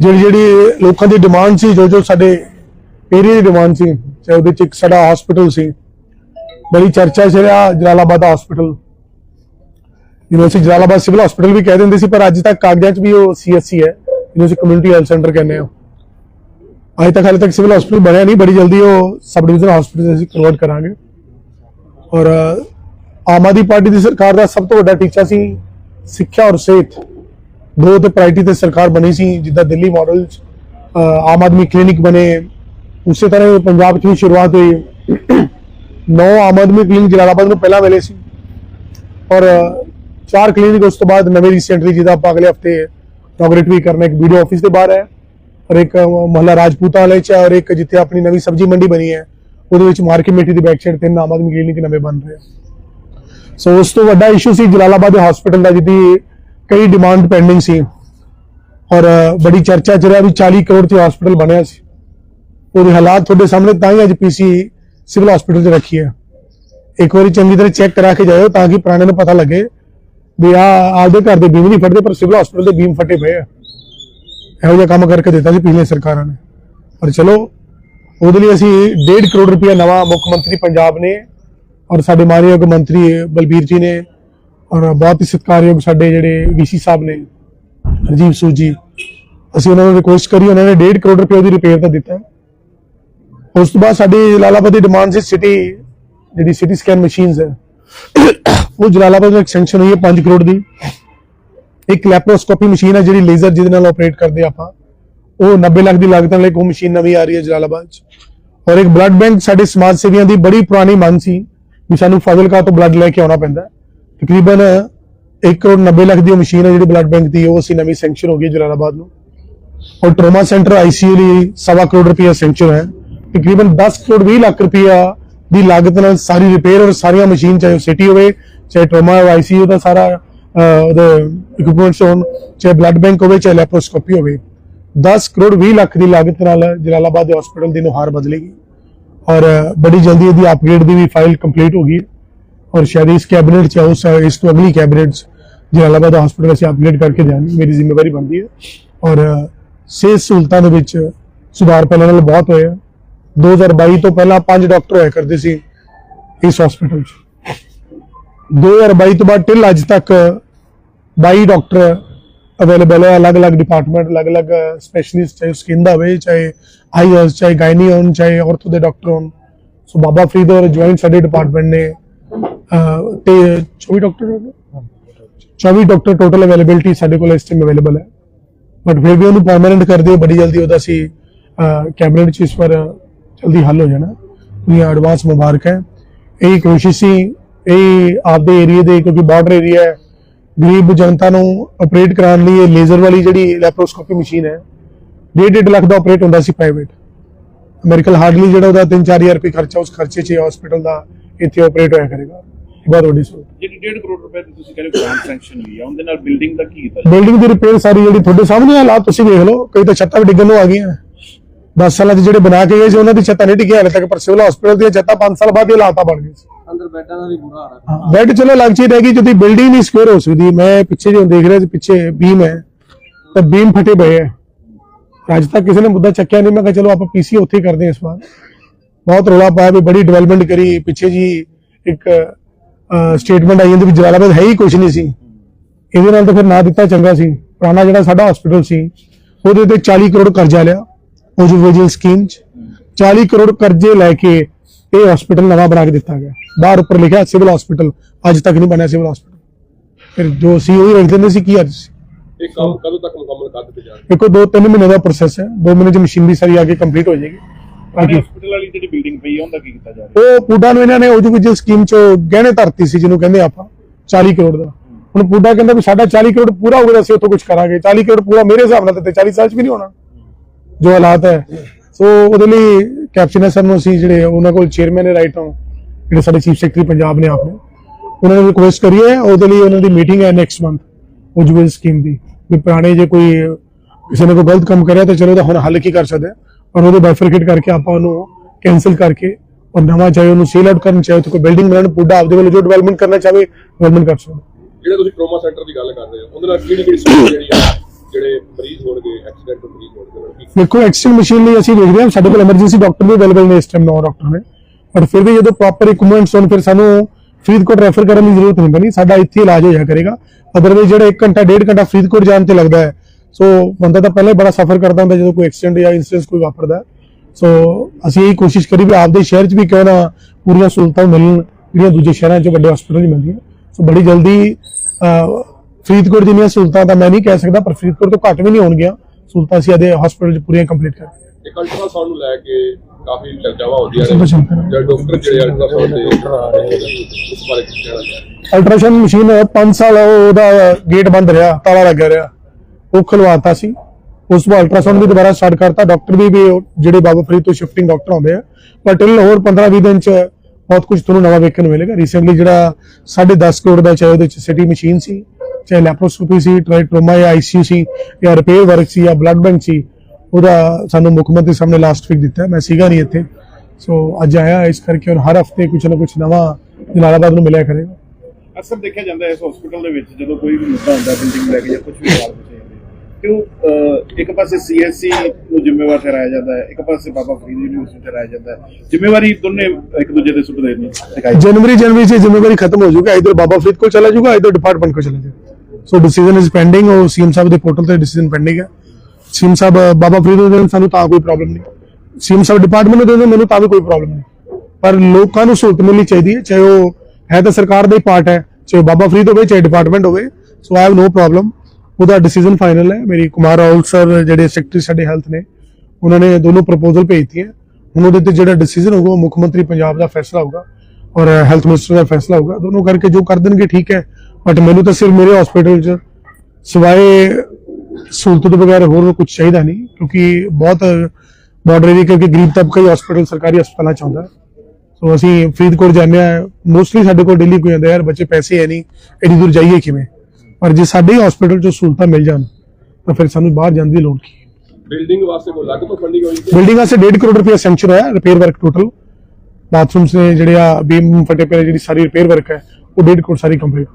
ਜਿਹੜੀ ਜਿਹੜੀ ਲੋਕਾਂ ਦੀ ਡਿਮਾਂਡ ਸੀ, ਜੋ ਜੋ ਸਾਡੇ ਏਰੀਆ ਦੀ ਡਿਮਾਂਡ ਸੀ, ਚਾਹੇ ਉਹਦੇ ਚ ਇੱਕ ਸਾਡਾ ਹਸਪੀਟਲ ਸੀ, ਬੜੀ ਚਰਚਾ ਚ ਰਿਹਾ Jalalabad hospital university Jalalabad civil hospital ਵੀ ਕਹਿ ਦਿੰਦੇ ਸੀ, ਪਰ ਅੱਜ ਤੱਕ ਕਾਗਜ਼ਾਂ 'ਚ ਵੀ ਉਹ ਸੀਐਸਸੀ ਹੈ ਯੂਨੀਵਰਸਿਟੀ ਕਮਿਊਨਿਟੀ ਹੈਲਥ ਸੈਂਟਰ ਕਹਿੰਦੇ ਆ ਅਜੇ ਤੱਕ ਹਾਲੇ ਤੱਕ ਸਿਵਲ ਹਸਪੀਟਲ ਬਣਿਆ ਨਹੀਂ, ਬੜੀ ਜਲਦੀ ਉਹ ਸਬ ਡਿਵੀਜ਼ਨ ਹਸਪੀਟਲ ਅਸੀਂ ਕਨਵਰਟ ਕਰਾਂਗੇ। ਔਰ, ਆਮ ਆਦਮੀ ਪਾਰਟੀ ਦੀ ਸਰਕਾਰ ਦਾ ਸਭ ਤੋਂ ਵੱਡਾ ਟੀਚਾ ਸੀ ਸਿੱਖਿਆ ਔਰ ਸਿਹਤ। ਦੋ ਪ੍ਰਾਇਰਟੀ ਤੇ ਸਰਕਾਰ ਬਣੀ ਸੀ, ਜਿੱਦਾਂ ਦਿੱਲੀ ਮਾਡਲ ਆਮ ਆਦਮੀ ਕਲੀਨਿਕ ਬਣੇ, ਉਸੇ ਤਰ੍ਹਾਂ ਪੰਜਾਬ 'ਚ ਵੀ ਸ਼ੁਰੂਆਤ ਹੋਈ। ਨੌ ਆਮ ਆਦਮੀ ਕਲੀਨਿਕ ਜਲਾਲਾਬਾਦ ਨੂੰ ਪਹਿਲਾਂ ਮਿਲੇ ਸੀ। ਔਰ ਚਾਰ ਕਲੀਨਿਕ ਉਸ ਤੋਂ ਬਾਅਦ ਨਵੇਂ ਰੀਸੈਂਟਲੀ ਜਿਹਦਾ ਆਪਾਂ ਅਗਲੇ ਹਫ਼ਤੇ ਇਨੋਗਰੇਟ ਵੀ ਕਰਨਾ, ਇੱਕ ਵੀਡੀਓ ਆਫਿਸ ਦੇ ਬਾਹਰ ਹੈ, ਔਰ ਇੱਕ ਮਹੱਲਾ ਰਾਜਪੂਤਾ ਵਾਲੇ ਚ ਔਰ ਇੱਕ ਜਿੱਥੇ ਆਪਣੀ ਨਵੀਂ ਸਬਜ਼ੀ ਮੰਡੀ ਬਣੀ ਹੈ। ਉਹਦੇ ਵਿੱਚ ਮਾਰਕੀਟ ਮੇਟੀ ਦੀ ਬੈਕ ਸਾਈਡ ਤਿੰਨ ਆਮ ਆਦਮੀ ਕਲੀਨਿਕ ਨਵੇਂ ਬਣ ਰਹੇ। ਸੋ ਉਸ ਤੋਂ ਵੱਡਾ ਇਸ਼ੂ ਸੀ ਜਲਾਲਾਬਾਦ ਦੇ ਹਸਪੀਟਲ ਦਾ ਜਿਹਦੀ ਕਈ ਡਿਮਾਂਡ ਪੈਂਡਿੰਗ ਸੀ ਔਰ ਬੜੀ ਚਰਚਾ ਚ ਰਿਹਾ ਵੀ 40 ਕਰੋੜ ਤੇ ਹਸਪੀਟਲ ਬਣਿਆ ਸੀ। ਉਹਦੇ ਹਾਲਾਤ ਤੁਹਾਡੇ ਸਾਹਮਣੇ ਤਾਂ ਹੀ ਅੱਜ ਪੀਸੀ ਸਿਵਲ ਹਸਪੀਟਲ 'ਚ ਰੱਖੀ ਹੈ। ਇੱਕ ਵਾਰੀ ਚੰਗੀ ਤਰ੍ਹਾਂ ਚੈੱਕ ਕਰਾ ਕੇ ਜਾਇਓ ਤਾਂ ਕਿ ਪੁਰਾਣੇ ਨੂੰ ਪਤਾ ਲੱਗੇ ਵੀ ਆ ਆਪਦੇ ਘਰ ਦੇ ਬੀਮ ਨਹੀਂ ਫਟਦੇ, ਪਰ ਸਿਵਲ ਹਸਪੀਟਲ ਦੇ ਬੀਮ ਫਟੇ ਪਏ ਆ। ਇਹੋ ਜਿਹਾ ਕੰਮ ਕਰਕੇ ਦਿੱਤਾ ਸੀ ਪਿਛਲੇ ਸਰਕਾਰਾਂ ਨੇ। ਪਰ ਚਲੋ, ਉਹਦੇ ਲਈ ਅਸੀਂ 1.5 ਕਰੋੜ ਰੁਪਇਆ ਨਵਾਂ ਮੁੱਖ ਮੰਤਰੀ ਪੰਜਾਬ ਨੇ ਔਰ ਸਾਡੇ ਮਾਨਯੋਗ ਮੰਤਰੀ ਬਲਬੀਰ ਜੀ ਨੇ ਔਰ ਬਹੁਤ ਹੀ ਸਤਿਕਾਰਯੋਗ ਸਾਡੇ ਜਿਹੜੇ ਵੀਸੀ ਸਾਹਿਬ ਨੇ ਰਜੀਵ ਸੂਦ ਜੀ। ਅਸੀਂ ਉਹਨਾਂ ਨੂੰ ਰਿਕੁਐਸਟ ਕਰੀ, ਉਹਨਾਂ ਨੇ 1.5 ਕਰੋੜ ਰੁਪਏ ਦੀ ਰਿਪੇਅਰ ਦਾ ਦਿੱਤਾ। ਉਸ ਤੋਂ ਬਾਅਦ ਸਾਡੀ ਜਲਾਲਾਬਾਦ ਦੀ ਡਿਮਾਂਡ ਸੀ ਸਿਟੀ ਜਿਹੜੀ ਸਿਟੀ ਸਕੈਨ ਮਸ਼ੀਨਸ ਹੈ। ਉਹ ਜਲਾਲਾਬਾਦ ਵਿੱਚ ਐਕਸਟੈਂਸ਼ਨ ਹੋਈ ਹੈ 5 ਕਰੋੜ ਦੀ। ਇੱਕ ਲੈਪਰੋਸਕੋਪੀ ਮਸ਼ੀਨ ਹੈ ਜਿਹੜੀ ਲੇਜ਼ਰ ਜਿਹਦੇ ਨਾਲ ਆਪਰੇਟ ਕਰਦੇ ਆਪਾਂ। ਉਹ 90 ਲੱਖ ਦੀ ਲਾਗਤ ਨਾਲ ਇੱਕ ਉਹ ਮਸ਼ੀਨ ਨਵੀਂ ਆ ਰਹੀ ਹੈ ਜਲਾਲਾਬਾਦ 'ਚ। ਔਰ ਇੱਕ ਬਲੱਡ ਬੈਂਕ ਸਾਡੇ ਸਮਾਜ ਸੇਵੀਆਂ ਦੀ ਬੜੀ ਪੁਰਾਣੀ ਮੰਗ ਸੀ ਵੀ ਸਾਨੂੰ ਫਾਜ਼ਿਲਕਾ ਤੋਂ ਬਲੱਡ ਲੈ ਕੇ ਆਉਣਾ ਪੈਂਦਾ। ਤਕਰੀਬਨ 1 ਕਰੋੜ 90 ਲੱਖ ਦੀ ਮਸ਼ੀਨ ਹੈ ਜਿਹੜੀ ਬਲੱਡ ਬੈਂਕ ਦੀ, ਉਹ ਅਸੀਂ ਨਵੀਂ ਸੈਂਕਸ਼ਨ ਹੋ ਗਈ ਜਲਾਲਾਬਾਦ ਨੂੰ। ਔਰ ਟਰੋਮਾ ਸੈਂਟਰ ਆਈਸੀਯੂ ਲਈ ਸਵਾ ਕਰੋੜ ਰੁਪਏ ਸੈਂਕਸ਼ਨ ਹੈ। ਤਕਰੀਬਨ 10 ਕਰੋੜ 20 ਲੱਖ ਰੁਪਏ ਦੀ ਲਾਗਤ ਨਾਲ ਸਾਰੀ ਰਿਪੇਅਰ ਔਰ ਸਾਰੀਆਂ ਮਸ਼ੀਨ, ਚਾਹੇ ਸਿਟੀ ਹੋਵੇ, ਚਾਹੇ ਟਰੋਮਾ ਆਈਸੀਯੂ ਦਾ ਸਾਰਾ ਉਹਦੇ ਇਕਵਿਪਮੈਂਟਸ ਹੋਣ, ਚਾਹੇ ਬਲੱਡ ਬੈਂਕ ਹੋਵੇ, ਚਾਹੇ ਲੈਪਰੋਸਕੋਪੀ ਹੋਵੇ 10 ਕਰੋੜ 20 ਲੱਖ ਦੀ ਲਾਗਤ ਨਾਲ ਜਲਾਲਾਬਾਦ ਦੇ ਹਸਪੀਟਲ ਦੀ ਨੁਹਾਰ ਬਦਲੇਗੀ। ਔਰ ਬੜੀ ਜਲਦੀ ਇਹਦੀ ਅਪਗ੍ਰੇਡ ਦੀ ਵੀ ਫਾਈਲ ਕੰਪਲੀਟ ਹੋ ਗਈ। ਹੈ ਔਰ ਸ਼ਾਇਦ ਇਸ ਕੈਬਨਿਟ ਚ ਉਸ ਇਸ ਤੋਂ ਅਗਲੀ ਕੈਬਨਿਟ ਚ ਜਲਾਲਾਬਾਦ ਹਸਪੀਟਲ ਅਸੀਂ ਅਪਗ੍ਰੇਡ ਕਰਕੇ ਦੇਵਾਂਗੇ ਮੇਰੀ ਜ਼ਿੰਮੇਵਾਰੀ ਬਣਦੀ ਹੈ ਔਰ ਸਿਹਤ ਸਹੂਲਤਾਂ ਦੇ ਵਿੱਚ ਸੁਧਾਰ ਪਹਿਲਾਂ ਨਾਲ ਬਹੁਤ ਹੋਇਆ 2022 ਤੋਂ ਪਹਿਲਾਂ ਪੰਜ ਡਾਕਟਰ ਹੋਇਆ ਕਰਦੇ ਸੀ ਇਸ ਹਸਪੀਟਲ 'ਚ 2022 ਤੋਂ ਬਾਅਦ ਟਿਲ ਅੱਜ ਤੱਕ 22 ਡਾਕਟਰ ਅਵੇਲੇਬਲ ਹੈ ਅਲੱਗ-ਅਲੱਗ ਡਿਪਾਰਟਮੈਂਟ ਅਲੱਗ-ਅਲੱਗ ਸਪੈਸ਼ਲਿਸਟ ਚਾਹੇ ਸਕਿਨ ਦਾ ਹੋਵੇ ਚਾਹੇ ਆਈਜ਼ ਚਾਹੇ ਗਾਇਨੀ ਹੋਣ ਚਾਹੇ ਔਰਥੋ ਦੇ ਡਾਕਟਰ ਹੋਣ ਸੋ ਬਾਬਾ ਫਰੀਦ ਔਰ ਜੁਆਇੰਟ ਸਾਡੇ ਡਿਪਾਰਟਮੈਂਟ ਨੇ ਤੇ 24 ਡਾਕਟਰ ਹੋ ਗਏ? 24 ਡਾਕਟਰ ਟੋਟਲ ਅਵੇਲੇਬਿਲਟੀ ਸਾਡੇ ਕੋਲ ਇਸ ਟਾਈਮ ਅਵੇਲੇਬਲ ਹੈ। ਬਟ ਫਿਰ ਵੀ ਉਹਨੂੰ ਪਰਮਾਨੈਂਟ ਕਰ ਦਿਓ, ਬੜੀ ਜਲਦੀ ਉਹਦਾ ਸੀ ਕੈਬਨਿਟ ਚ ਇਸ ਵਾਰ ਜਲਦੀ ਹੱਲ ਹੋ ਜਾਣਾ। ਉਹਦੀਆਂ ਐਡਵਾਂਸ ਮੁਬਾਰਕ ਹੈ। ਇਹ ਕੋਸ਼ਿਸ਼ ਸੀ, ਇਹ ਆਪਦੇ ਏਰੀਆ ਦੇ, ਕਿਉਂਕਿ ਬਾਰਡਰ ਏਰੀਆ ਹੈ, ਗਰੀਬ ਜਨਤਾ ਨੂੰ ਆਪਰੇਟ ਕਰਾਉਣ ਲਈ ਇਹ ਲੇਜ਼ਰ ਵਾਲੀ ਜਿਹੜੀ ਲੈਪਰੋਸਕੋਪੀ ਮਸ਼ੀਨ ਹੈ 1.5 ਲੱਖ ਦਾ ਆਪਰੇਟ ਹੁੰਦਾ ਸੀ ਪ੍ਰਾਈਵੇਟ ਅਮਰੀਕਲ ਹਾਰਡਲੀ ਜਿਹੜਾ ਉਹਦਾ 3-4000 ਰੁਪਏ ਖਰਚਾ, ਉਸ ਖਰਚੇ 'ਚ ਹਸਪੀਟਲ ਦਾ ਇੱਥੇ ਆਪਰੇਟ ਹੋਇਆ ਕਰੇਗਾ। ਬਹੁਤ ਵੱਡੀ ਸਹੂਲਤ ਜਿਹੜੀ 1.5 ਕਰੋੜ ਰੁਪਏ ਦੀ ਤੁਸੀਂ ਕਹਿੰਦੇ ਗ੍ਰਾਂਟ ਸੈਂਕਸ਼ਨ ਹੋਈ ਆ ਉਹਦੇ ਨਾਲ ਬਿਲਡਿੰਗ ਦਾ ਕੀ ਕੀਤਾ ਬਿਲਡਿੰਗ ਦੀ ਰਿਪੇਅਰ ਸਾਰੀ ਜਿਹੜੀ ਤੁਹਾਡੇ ਸਾਹਮਣੇ ਹਾਲਾਤ ਤੁਸੀਂ ਵੇਖ ਲਓ ਕਈ ਤਾਂ ਛੱਤਾਂ ਵੀ ਡਿੱਗਣ ਨੂੰ ਆ ਗਈਆਂ। 10 ਸਾਲਾਂ 'ਚ ਜਿਹੜੇ ਬਣਾ ਕੇ ਗਏ ਸੀ ਉਹਨਾਂ ਦੀ ਛੱਤਾਂ ਨਹੀਂ ਡਿੱਗੀਆਂ ਹਲੇ ਤੱਕ ਪਰ ਸਿਵਲ ਹਸਪੀਟਲ ਦੀਆਂ ਛੱਤਾਂ 5 ਸਾਲ ਬਾਅਦ ਹੀ ਹਾਲਾਤਾਂ ਬਣ ਗਏ ਸੀ। ਅੰਦਰ ਬੈੱਡਾਂ ਦਾ ਵੀ ਬੁਰਾ ਹਾਲ ਹੈ ਬੈੱਡ ਚਲੋ ਲੱਗ ਚੀ ਰਹੇਗੀ ਜਦੋਂ ਬਿਲਡਿੰਗ ਨਹੀਂ ਸਿਕਿਉਰ ਹੋ ਸਕਦੀ ਮੈਂ ਪਿੱਛੇ ਜੋ ਦੇਖ ਰਿਹਾ ਸੀ ਪਿੱਛੇ ਬੀਮ ਹੈ ਤਾਂ ਬੀਮ ਫਟੇ ਪਏ ਹੈ ਅੱਜ ਤੱਕ ਕਿਸੇ ਨੇ ਮੁੱਦਾ ਚੱਕਿਆ ਨਹੀਂ ਮੈਂ ਕਿਹਾ ਚਲੋ ਆਪਾਂ ਪੀਸੀ ਉੱਥੇ ਹੀ ਕਰਦੇ ਹਾਂ ਇਸ ਵਾਰ। ਬਹੁਤ ਰੌਲਾ ਪਾਇਆ ਵੀ ਬੜੀ ਡਿਵੈਲਪਮੈਂਟ ਕਰੀ ਪਿੱਛੇ ਜੀ ਇੱਕ ਸਟੇਟਮੈਂਟ ਆਈ ਜਾਂਦੀ ਵੀ ਜਲਾਲਾਬਾਦ ਹੈ ਹੀ ਕੁਝ ਨਹੀਂ ਸੀ। ਇਹਦੇ ਨਾਲ ਤਾਂ ਫਿਰ ਨਾ ਦਿੱਤਾ ਚੰਗਾ ਸੀ। ਪੁਰਾਣਾ ਜਿਹੜਾ ਸਾਡਾ ਹਸਪੀਟਲ ਸੀ ਉਹਦੇ ਤੇ 40 ਕਰੋੜ ਕਰਜ਼ਾ ਲਿਆ ਉਹ ਜੋ ਵਿਜੀਲ ਸਕੀਮ ਚ। 40 ਕਰੋੜ ਕਰਜ਼ੇ ਲੈ ਕੇ ਇਹ ਹਸਪੀਟਲ ਨਵਾਂ ਬਣਾ ਕੇ ਦਿੱਤਾ ਗਿਆ। ਬਾਹਰ ਉੱਪਰ ਲਿਖਿਆ ਸਿਵਲ ਹਸਪੀਟਲ ਅੱਜ ਤੱਕ ਨਹੀਂ ਬਣਿਆ ਸਿਵਲ ਹਸਪੀਟਲ ਫਿਰ ਜੋ ਸੀ ਉਹ ਹੀ ਰੱਖ ਦਿੰਦੇ ਸੀ ਕੀ ਅੱਜ ਸੀ? ਇਹ ਕਦੋਂ ਤੱਕ ਮੁਕੰਮਲ ਕਰ ਦਿੱਤੇ ਜਾਣਗੇ ਦੇਖੋ ਦੋ ਤਿੰਨ ਮਹੀਨੇ ਦਾ ਪ੍ਰੋਸੈਸ ਹੈ। ਦੋ ਮਹੀਨੇ ਚ ਮਸ਼ੀਨਰੀ ਸਾਰੀ ਆ ਕੇ ਕੰਪਲੀਟ ਹੋ ਜਾਏਗੀ। ਹਸਪੀਟਲ ਵਾਲੀ ਜਿਹੜੀ ਬਿਲਡਿੰਗ ਪਈ ਆ ਉਹਦਾ ਕੀ ਕੀਤਾ ਜਾ ਰਿਹਾ? ਉਹ ਪੂਡਾ ਨੂੰ ਇਹਨਾਂ ਨੇ ਉਹ ਜੋ ਸਕੀਮ ਚ ਗਹਿਣੇ ਧਰਤੀ ਸੀ ਜਿਹਨੂੰ ਕਹਿੰਦੇ ਆਪਾਂ 40 ਕਰੋੜ ਦਾ। ਹੁਣ ਪੂਡਾ ਕਹਿੰਦਾ ਵੀ ਸਾਡਾ 40 ਕਰੋੜ ਪੂਰਾ ਹੋ ਗਿਆ ਤਾਂ ਅਸੀਂ ਉੱਥੋਂ ਕੁਝ ਕਰਾਂਗੇ। 40 ਕਰੋੜ ਪੂਰਾ ਮੇਰੇ ਹਿਸਾਬ ਨਾਲ ਤੇ 40 ਸਾਲ ਚ ਵੀ ਨਹੀਂ ਹੋਣਾ ਜੋ ਹਾਲਾਤ ਹੈ। ਸੋ ਉਹਦੇ ਲਈ ਕੈਪਟਨ ਸਰ ਨੂੰ ਅਸੀਂ ਜਿਹੜੇ ਉਹਨਾਂ ਕੋਲ ਚੇਅਰਮੈਨ ਨੇ ਰਾਈਟ ਨੂੰ ਜਿਹੜੇ ਸਾਡੇ ਚੀਫ ਸੈਕਟਰੀ ਪੰਜਾਬ ਨੇ ਆਪਣੇ ਉਹਨਾਂ ਨੂੰ ਰਿਕੁਐਸਟ ਕਰੀਏ ਉਹਦੇ ਲਈ ਉਹਨਾਂ ਦੀ ਮੀਟਿੰਗ ਹੈ ਨੈਕਸਟ ਮੰਥ ਉਜਵਲ ਸਕੀਮ ਦੀ। ਵੀ ਪੁਰਾਣੇ ਜੇ ਕੋਈ ਕਿਸੇ ਨੇ ਕੋਈ ਗਲਤ ਕੰਮ ਕਰਿਆ ਤਾਂ ਚਲੋ ਉਹਦਾ ਹੁਣ ਹੱਲ ਕੀ ਕਰ ਸਕਦੇ ਔਰ ਉਹਦੇ ਬਾਈਫਰਕੇਟ ਕਰਕੇ ਆਪਾਂ ਉਹਨੂੰ ਕੈਨਸਲ ਕਰਕੇ ਔਰ ਨਵਾਂ ਚਾਹੇ ਉਹਨੂੰ ਸੇਲ ਆਊਟ ਕਰਨ ਚਾਹੇ ਤੇ ਕੋਈ ਬਿਲਡਿੰਗ ਬਣਾਉਣ ਪੁੱਡਾ ਆਪਦੇ ਵੱਲੋਂ ਜੋ ਡਿਵੈਲਪਮੈਂਟ ਕਰਨਾ ਚਾਹੇ ਡਿਵੈਲਪਮੈਂਟ ਕਰ ਸਕਦੇ ਜਿਹੜਾ ਤੁਸੀਂ ਟਰੋਮਾ ਸੈਂਟਰ ਦੀ ਗੱਲ ਕਰ ਰਹੇ ਹੋ ਉਹਦੇ ਨਾਲ ਕਿਹੜੀ ਕਿਹੜੀ ਸੁਵਿਧਾ ਜਿਹੜੀ ਆ ਜਿਹੜੇ ਮਰੀਜ਼ ਹੋਣਗੇ ਐਕਸੀਡੈਂਟ ਮਰੀਜ਼ ਹੋਣਗੇ ਦੇਖੋ ਐਕਸਟ੍ਰੀਮ ਮਸ਼ੀਨ ਲਈ ਅਸੀਂ ਦੇਖਦੇ ਹਾਂ ਸਾਡੇ ਕੋਲ ਐਮਰਜੈਂਸੀ ਡਾਕਟਰ ਵੀ ਅਵੇਲੇਬਲ ਨੇ ਇਸ ਟਾਈਮ ਨੌ ਡਾਕਟਰ ਨੇ। ਪਰ ਫਿਰ ਵੀ ਜਦੋਂ ਪ੍ਰੋਪਰ ਇਕਵਿਪਮੈਂਟਸ ਹੋਣ ਫਿਰ ਸਾਨੂੰ ਫਰੀਦਕੋਟ ਰੈਫਰ ਕਰਨ ਦੀ ਜ਼ਰੂਰਤ ਨਹੀਂ ਪੈਣੀ ਸਾਡਾ ਇੱਥੇ ਇਲਾਜ ਹੋ ਜਾਇਆ ਕਰੇਗਾ। ਅਦਰਵਾਈਜ਼ ਜਿਹੜਾ 1 ਘੰਟਾ 1.5 ਘੰਟਾ ਫਰੀਦਕੋਟ ਜਾਣ ਤੇ ਲੱਗਦਾ ਹੈ ਸੋ ਬੰਦਾ ਤਾਂ ਪਹਿਲਾਂ ਹੀ ਬੜਾ ਸਫਰ ਕਰਦਾ ਹੁੰਦਾ ਜਦੋਂ ਕੋਈ ਐਕਸੀਡੈਂਟ ਜਾਂ ਇਨਸੀਡੈਂਟ ਕੋਈ ਵਾਪਰਦਾ। ਸੋ ਅਸੀਂ ਇਹ ਕੋਸ਼ਿਸ਼ ਕਰੀ ਵੀ ਆਪਦੇ ਸ਼ਹਿਰ 'ਚ ਵੀ ਕਿਉਂ ਨਾ ਪੂਰੀਆਂ ਸਹੂਲਤਾਂ ਮਿਲਣ ਜਿਹੜੀਆਂ ਦੂਜੇ ਸ਼ਹਿਰਾਂ 'ਚ ਵੱਡੇ ਹਸਪਤਾਲਾਂ 'ਚ ਮਿਲਦੀਆਂ। ਸੋ ਬੜੀ ਜਲਦੀ ਫਰੀਦਕੋਟ ਜਿੰਨੀਆਂ ਸਹੂਲਤਾਂ ਤਾਂ ਮੈਂ ਨਹੀਂ ਕਹਿ ਸਕਦਾ ਪਰ ਫਰੀਦਕੋਟ ਤੋਂ ਘੱਟ ਵੀ ਨਹੀਂ ਹੋਣਗੀਆਂ। ਸਹੂਲਤਾਂ ਅਸੀਂ ਆਦੇ ਹਸਪਤਾਲ 'ਚ ਪੂਰੀਆਂ ਕੰਪਲੀਟ ਕਰ ਇੱਕ ਅਲਟਰਾਸਾਊਂਡ ਨੂੰ ਲੈ ਕੇ ਕਾਫੀ ਚਰਚਾਵਾਂ ਹੁੰਦੀਆਂ। ਨੇ। ਜਿਹੜੇ ਡਾਕਟਰ ਜਿਹੜੇ ਅਲਟਰਾਸਾਊਂਡ ਦੇ ਉਸ ਬਾਰੇ ਕੀ ਕਹਿਣਾ ਅਲਟਰਾਸਾਊਂਡ ਮਸ਼ੀਨ 5 ਸਾਲ ਉਹਦਾ ਗੇਟ ਬੰਦ ਰਿਹਾ ਤਾਲਾ ਲੱਗਿਆ ਰਿਹਾ। ਉਹ ਖਲਵਾਤਾ ਸੀ। ਉਸ ਤੋਂ ਅਲਟਰਾਸਾਊਂਡ ਵੀ ਦੁਬਾਰਾ ਸਟਾਰਟ ਕਰਤਾ। ਡਾਕਟਰ ਵੀ ਵੀ ਜਿਹੜੇ ਬਾਬਾ ਫਰੀਦ ਤੋਂ ਸ਼ਿਫਟਿੰਗ ਡਾਕਟਰ ਆਉਂਦੇ ਆ। ਪਰ ਟਿਲ ਹੋਰ 15-20 ਦਿਨ ਚ ਬਹੁਤ ਕੁਝ ਤੁਹਾਨੂੰ ਨਵਾਂ ਵੇਖਣ ਨੂੰ ਮਿਲੇਗਾ। ਰੀਸੈਂਟਲੀ ਜਿਹੜਾ 10.5 ਕਰੋੜ ਦਾ ਚਾਹੇ ਉਹਦੇ ਚ ਸਿਟੀ ਮਸ਼ੀਨ ਸੀ, ਚਾਹੇ ਲੈਪਰੋਸਕੋਪੀ ਸੀ ਟ੍ਰਾਈਟ੍ਰੋਮਾ ਜਾਂ ਆਈਸੀਯੂ ਸੀ, ਜਾਂ ਰਿਪੇਅਰ ਵਰਕ ਸੀ, ਜਾਂ ਬਲੱਡ ਬੈਂਕ ਸੀ, ਉਹਦਾ ਸਾਨੂੰ ਮੁੱਖ ਮੰਤਰੀ ਸਾਹਮਣੇ ਲਾਸਟ ਵੀਕ ਦਿੱਤਾ। ਮੈਂ ਸੀਗਾ ਨਹੀਂ ਇੱਥੇ। ਸੋ ਅੱਜ ਆਇਆ ਇਸ ਕਰਕੇ ਔਰ ਹਰ ਹਫ਼ਤੇ ਕੁਝ ਨਾ ਕੁਝ ਨਵਾਂ ਜਲਾਲਾਬਾਦ ਨੂੰ ਮਿਲਿਆ ਕਰੇਗਾ। ਅਕਸਰ ਦੇਖਿਆ ਜਾਂਦਾ ਹੈ ਇਸ ਹਸਪੀਟਲ ਦੇ ਵਿੱਚ ਜਦੋਂ ਕੋਈ ਵੀ ਮੁੱਦਾ ਹੁੰਦਾ ਬਿਲਡਿੰਗ ਲੈ ਕੇ ਜਾਂ ਕੁਝ ਵੀ ਸਵਾਲ ਪੁੱਛੇ ਕਿਉਂ ਇੱਕ ਪਾਸੇ ਸੀਐਸਸੀ ਨੂੰ ਜ਼ਿੰਮੇਵਾਰ ਠਹਿਰਾਇਆ ਜਾਂਦਾ ਹੈ, ਇੱਕ ਪਾਸੇ ਬਾਬਾ ਫਰੀਦ ਯੂਨੀਵਰਸਿਟੀ ਠਹਿਰਾਇਆ ਜਾਂਦਾ ਹੈ। ਜ਼ਿੰਮੇਵਾਰੀ ਦੋਨੇ ਇੱਕ ਦੂਜੇ ਦੇ ਸੁੱਟ ਦੇਣੀ ਜਨਵਰੀ ਜਨਵਰੀ ਸੇ ਜ਼ਿੰਮੇਵਾਰੀ ਖਤਮ ਹੋ ਜਾਊਗਾ ਇਧਰ ਬਾਬਾ ਫਰੀਦ ਕੋ ਚਲਾ ਜਾਊਗਾ ਇਧਰ ਡਿਪਾਰਟਮੈਂਟ ਕੋ ਚਲਾ ਜਾਊਗਾ। ਸੋ ਡਿਸੀਜਨ ਇਜ਼ ਪੈਂਡਿੰਗ ਉਹ ਸੀਐਮ ਸਾਹਿਬ ਦੇ ਪੋਰਟਲ ਤੇ ਡਿਸੀਜਨ ਪੈਂਡਿੰਗ ਹੈ। ਸੀਐਮ ਸਾਹਿਬ, ਬਾਬਾ ਫਰੀਦ ਨੂੰ ਦੇਣ ਸਾਨੂੰ ਤਾਂ ਕੋਈ ਪ੍ਰੋਬਲਮ ਨਹੀਂ। ਸੀਐਮ ਸਾਹਿਬ ਡਿਪਾਰਟਮੈਂਟ ਨੂੰ ਦੇਣ, ਮੈਨੂੰ ਤਾਂ ਵੀ ਕੋਈ ਪ੍ਰੋਬਲਮ ਨਹੀਂ। ਪਰ ਲੋਕਾਂ ਨੂੰ ਸਹੂਲਤ ਮਿਲਣੀ ਚਾਹੀਦੀ ਹੈ, ਚਾਹੇ ਉਹ ਹੈ ਤਾਂ ਸਰਕਾਰ ਦਾ ਪਾਰਟ ਹੈ, ਚਾਹੇ ਬਾਬਾ ਫਰੀਦ ਹੋਵੇ, ਚਾਹੇ ਡਿਪਾਰਟਮੈਂਟ ਹੋਵੇ। So I have no problem ਉਹਦਾ ਡਿਸੀਜਨ ਫਾਈਨਲ ਹੈ। ਮੇਰੀ ਕੁਮਾਰ ਰਾਹੁਲ ਸਰ ਜਿਹੜੇ ਸੈਕਟਰੀ ਸਾਡੇ ਹੈਲਥ ਨੇ, ਉਹਨਾਂ ਨੇ ਦੋਨੋਂ ਪ੍ਰਪੋਜ਼ਲ ਭੇਜਤੀ ਹੈ ਹੁਣ ਉਹਦੇ ਤੇ ਜਿਹੜਾ ਡਿਸੀਜਨ ਹੋਊਗਾ, ਉਹ ਮੁੱਖ ਮੰਤਰੀ ਪੰਜਾਬ ਦਾ ਫੈਸਲਾ ਹੋਊਗਾ ਔਰ ਹੈਲਥ ਮਿਨਿਸਟਰ ਦਾ ਫੈਸਲਾ ਹੋਊਗਾ। ਦੋਨੋਂ ਕਰਕੇ ਜੋ ਕਰ ਦੇਣਗੇ, ਠੀਕ ਹੈ। ਬਟ ਮੈਨੂੰ ਤਾਂ ਸਿਰਫ ਮੇਰੇ ਹਸਪੀਟਲ 'ਚ ਸਵਾਏ ਸਹੂਲਤ ਤੋਂ ਬਗੈਰ ਹੋਰ ਕੁਝ ਚਾਹੀਦਾ ਨਹੀਂ, ਕਿਉਂਕਿ ਬਹੁਤ ਬਾਰਡਰ ਏਰੀਆ ਕਿਉਂਕਿ ਗਰੀਬ ਤਬਕਾ ਹੀ ਹਸਪੀਟਲ ਸਰਕਾਰੀ ਹਸਪਤਾਲਾਂ ਚ ਆਉਂਦਾ। ਸੋ ਅਸੀਂ ਫਰੀਦਕੋਟ ਜਾਂਦੇ ਆ ਮੋਸਟਲੀ ਸਾਡੇ ਕੋਲ ਡੇਲੀ ਕੋਈ ਆਉਂਦਾ ਯਾਰ ਬੱਚੇ ਪੈਸੇ ਹੈ ਨਹੀਂ, ਐਡੀ ਦੂਰ ਜਾਈਏ ਕਿਵੇਂ? ਪਰ ਜੇ ਸਾਡੇ ਹਸਪੀਟਲ 'ਚ ਸਹੂਲਤਾਂ ਮਿਲ ਜਾਣ ਤਾਂ ਫਿਰ ਸਾਨੂੰ ਬਾਹਰ ਜਾਣ ਦੀ ਲੋੜ ਕੀ? ਬਿਲਡਿੰਗ ਵਾਸਤੇ ਕੋਈ ਅਲੱਗ ਤੋਂ ਫੰਡਿੰਗ ਹੋਈ ਬਿਲਡਿੰਗ ਵਾਸਤੇ 1.5 ਕਰੋੜ ਰੁਪਏ ਸੈਂਕਸ਼ਨ ਹੋਇਆ ਰਿਪੇਅਰ ਵਰਕ ਟੋਟਲ ਬਾਥਰੂਮਸ ਨੇ ਜਿਹੜੇ ਆ ਬੀਮ ਫਟੇ ਪਏ ਜਿਹੜੀ ਸਾਰੀ ਰਿਪੇਅਰ ਵਰਕ ਹੈ ਉਹ 1.5 ਕਰੋੜ ਸਾਰੀ ਕੰਪਲੀਟ